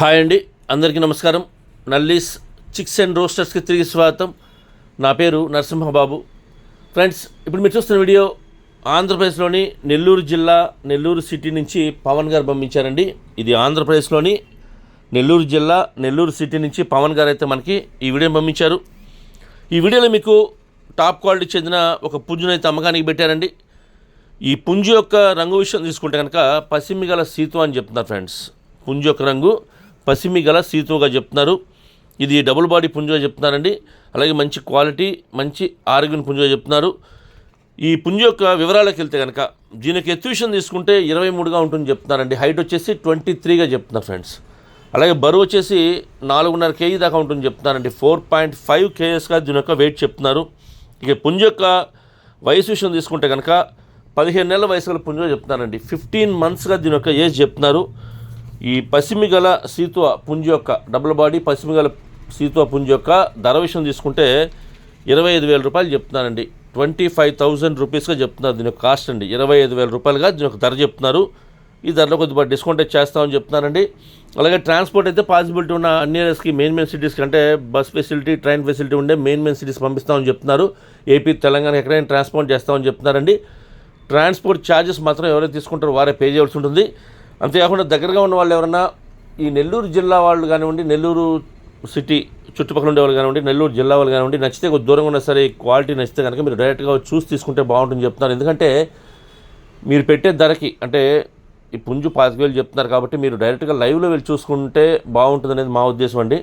Hi అండి. అందరికీ నమస్కారం. నల్లీస్ చిక్స్ అండ్ రోస్టర్స్కి తిరిగి స్వాగతం. నా పేరు నరసింహబాబు. ఫ్రెండ్స్ ఇప్పుడు మీరు చూస్తున్న వీడియో ఆంధ్రప్రదేశ్లోని నెల్లూరు జిల్లా నెల్లూరు సిటీ నుంచి పవన్ గారు పంపించారండి. ఇది ఆంధ్రప్రదేశ్లోని నెల్లూరు జిల్లా నెల్లూరు సిటీ నుంచి పవన్ గారు అయితే మనకి ఈ వీడియోని పంపించారు. ఈ వీడియోలో మీకు టాప్ క్వాలిటీ చెందిన ఒక పుంజునైతే అయితే అమ్మకానికి పెట్టారండి. ఈ పుంజు యొక్క రంగు విషయం తీసుకుంటే కనుక పసిమి గల సీతు అని చెప్తున్నారు ఫ్రెండ్స్. పుంజు యొక్క రంగు పసిమి గల సీతుగా చెప్తున్నారు. ఇది డబుల్ బాడీ పుంజుగా చెప్తున్నారండి. అలాగే మంచి క్వాలిటీ మంచి ఆరోగ్యం పుంజుగా చెప్తున్నారు. ఈ పుంజు యొక్క వివరాలకు వెళ్తే కనుక దీనికి ఎత్తు విషయం తీసుకుంటే ఇరవై మూడుగా ఉంటుంది చెప్తున్నారండి. హైట్ వచ్చేసి ట్వంటీ త్రీగా చెప్తున్నారు ఫ్రెండ్స్. అలాగే బరువు వచ్చేసి నాలుగున్నర కేజీ దాకా ఉంటుంది చెప్తున్నారండి. ఫోర్ పాయింట్ ఫైవ్ కేజెస్గా దీని యొక్క వెయిట్ చెప్తున్నారు. ఇక పుంజు యొక్క వయసు విషయం తీసుకుంటే కనుక పదిహేను నెలల వయసు గల పుంజుగా చెప్తున్నారండి. ఫిఫ్టీన్ మంత్స్గా దీని యొక్క ఏజ్ చెప్తున్నారు. ఈ పసిమి గల సీతువ పుంజు యొక్క డబుల్ బాడీ పసిమి గల సీతువ పుంజు యొక్క ధర విషయం తీసుకుంటే ఇరవై ఐదు వేల రూపాయలు చెప్తున్నారండి. ట్వంటీ ఫైవ్ థౌజండ్ రూపీస్గా చెప్తున్నారు దీని యొక్క కాస్ట్ అండి. ఇరవై ఐదు వేల రూపాయలుగా దీని యొక్క ధర చెప్తున్నారు. ఈ ధరలో కొద్దిగా డిస్కౌంట్ అయితే చేస్తామని చెప్తున్నారండి. అలాగే ట్రాన్స్పోర్ట్ అయితే పాసిబిలిటీ ఉన్న అన్ని ఏరియాస్కి మెయిన్ మెయిన్ సిటీస్ కంటే బస్ ఫెసిలిటీ ట్రైన్ ఫెసిలిటీ ఉండే మెయిన్ మెయిన్ సిటీస్ పంపిస్తామని చెప్తున్నారు. ఏపీ తెలంగాణ ఎక్కడైనా ట్రాన్స్పోర్ట్ చేస్తామని చెప్తున్నారండి. ట్రాన్స్పోర్ట్ ఛార్జెస్ మాత్రం ఎవరైతే తీసుకుంటారో వారే పే చేయాల్సి ఉంటుంది. అంతేకాకుండా దగ్గరగా ఉన్న వాళ్ళు ఎవరన్నా ఈ నెల్లూరు జిల్లా వాళ్ళు కానివ్వండి నెల్లూరు సిటీ చుట్టుపక్కల ఉండే వాళ్ళు కానివ్వండి నెల్లూరు జిల్లా వాళ్ళు కానివ్వండి నచ్చితే కొద్ది దూరంగా ఉన్నా సరే ఈ క్వాలిటీ నచ్చితే కనుక మీరు డైరెక్ట్గా చూసి తీసుకుంటే బాగుంటుంది చెప్తున్నారు. ఎందుకంటే మీరు పెట్టే ధరకి అంటే ఈ పుంజు పాతిక చెప్తున్నారు కాబట్టి మీరు డైరెక్ట్గా లైవ్లో వెళ్ళి చూసుకుంటే బాగుంటుంది అనేది మా ఉద్దేశం అండి.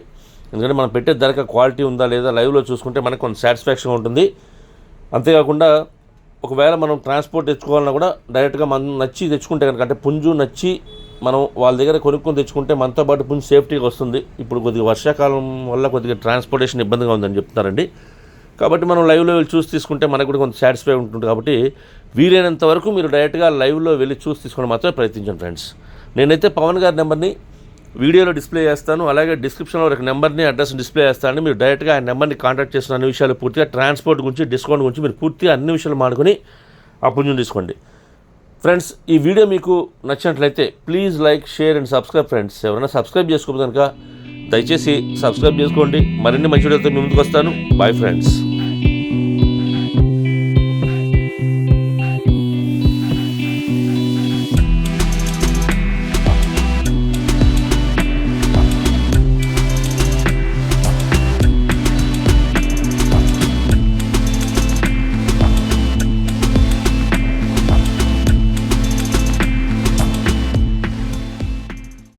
ఎందుకంటే మనం పెట్టే ధరక క్వాలిటీ ఉందా లేదా లైవ్లో చూసుకుంటే మనకు కొంత సాటిస్ఫాక్షన్ ఉంటుంది. అంతేకాకుండా ఒకవేళ మనం ట్రాన్స్పోర్ట్ తెచ్చుకోవాలన్నా కూడా డైరెక్ట్గా మనం నచ్చి తెచ్చుకుంటే కనుక అంటే పుంజు నచ్చి మనం వాళ్ళ దగ్గర కొనుక్కొని తెచ్చుకుంటే మనతో పాటు పుంజు సేఫ్టీగా వస్తుంది. ఇప్పుడు కొద్దిగా వర్షాకాలం వల్ల కొద్దిగా ట్రాన్స్పోర్టేషన్ ఇబ్బందిగా ఉందని చెప్తున్నారండి. కాబట్టి మనం లైవ్లో వెళ్ళి చూసి తీసుకుంటే మనకు కూడా కొంత సాటిస్ఫై ఉంటుంది కాబట్టి వీలైనంత వరకు మీరు డైరెక్ట్గా లైవ్లో వెళ్ళి చూసి తీసుకోవడం మాత్రమే ప్రయత్నించండి ఫ్రెండ్స్ నేనైతే పవన్ గారి నెంబర్ని వీడియోలో డిస్ప్లే చేస్తాను. అలాగే డిస్క్రిప్షన్లో ఒక నెంబర్ని అడ్రస్ డిస్ప్లే చేస్తాను మీరు డైరెక్ట్గా ఆ నెంబర్ని కాంటాక్ట్ చేసిన అన్ని విషయాలు పూర్తిగా ట్రాన్స్పోర్ట్ గురించి డిస్కౌంట్ గురించి మీరు పూర్తిగా అన్ని విషయాలు మాడుకొని ఆ పుణ్యం తీసుకోండి. ఫ్రెండ్స్ ఈ వీడియో మీకు నచ్చినట్లయితే please like share and subscribe friends. ఎవరైనా సబ్స్క్రైబ్ చేసుకోవద్దు కనుక దయచేసి సబ్స్క్రైబ్ చేసుకోండి. మరిన్ని మంచి వీడియోతో మీ ముందుకు వస్తాను. Bye friends